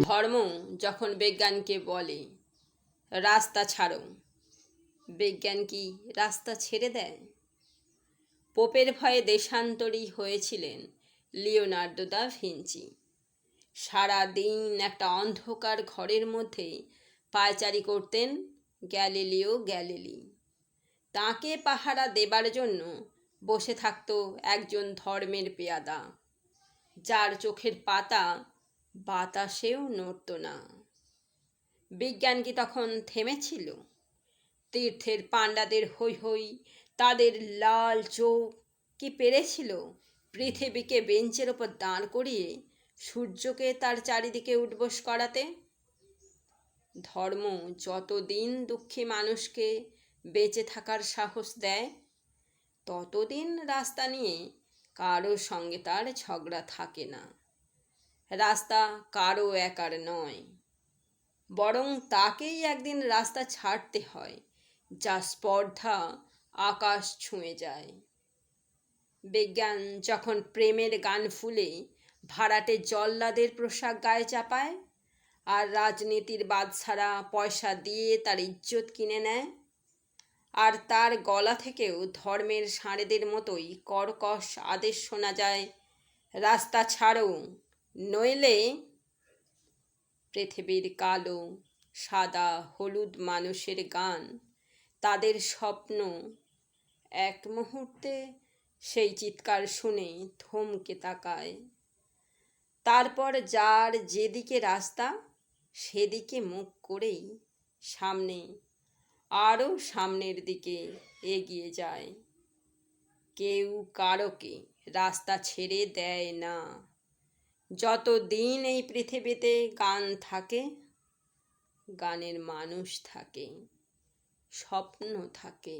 ধর্ম যখন বিজ্ঞানকে বলে, রাস্তা ছাড়ো। বিজ্ঞান কি রাস্তা ছেড়ে দেয়? পোপের ভয়ে দেশান্তরী হয়েছিলেন লিওনার্দো দা ভিঞ্চি। সারা দিন একটা অন্ধকার ঘরের মধ্যে পায়চারি করতেন গ্যালিলিও গ্যালিলি। তাকে পাহারা দেবার জন্য বসে থাকতো একজন ধর্মের পেয়াদা, যার চোখের পাতা বাতাসেও নড়ত না। বিজ্ঞান কি তখন থেমেছিল? তীর্থের পাণ্ডাদের হৈ হৈ তাদের লাল চোখ কি পেরেছিল? পৃথিবীকে বেঞ্চের ওপর দাঁড় করিয়ে সূর্যকে তার চারিদিকে উঠবোস করাতে? ধর্ম যতদিন দুঃখী মানুষকে বেঁচে থাকার সাহস দেয়, ততদিন রাস্তা নিয়ে কারোর সঙ্গে তার ঝগড়া থাকে না। রাস্তা কারও একার নয়। বরং তাকেই একদিন রাস্তা ছাড়তে হয়, যা স্পর্ধা আকাশ ছুঁয়ে যায়। বিজ্ঞান যখন প্রেমের গান ফুলে, ভাড়াটে জল্লাদের পোশাক গায়ে চাপায়, আর রাজনীতির বাদশারা পয়সা দিয়ে তার ইজ্জত কিনে নেয়, আর তার গলা থেকেও ধর্মের সাঁড়েদের মতোই কর্কশ আদেশ শোনা যায়, রাস্তা ছাড়ো নইলে পৃথিবীর কালো, সাদা, হলুদ মানুষের গান তাদের স্বপ্ন। এক মুহূর্তে সেই চিৎকার শুনে থমকে তাকায়। তারপর যার যেদিকে রাস্তা, সেদিকে মুখ করেই সামনে, আরও সামনের দিকে এগিয়ে যায়। কেউ কারোকে রাস্তা ছেড়ে দেয় না। যত দিন এই পৃথিবীতে গান থাকে গানের মানুষ থাকে স্বপ্ন থাকে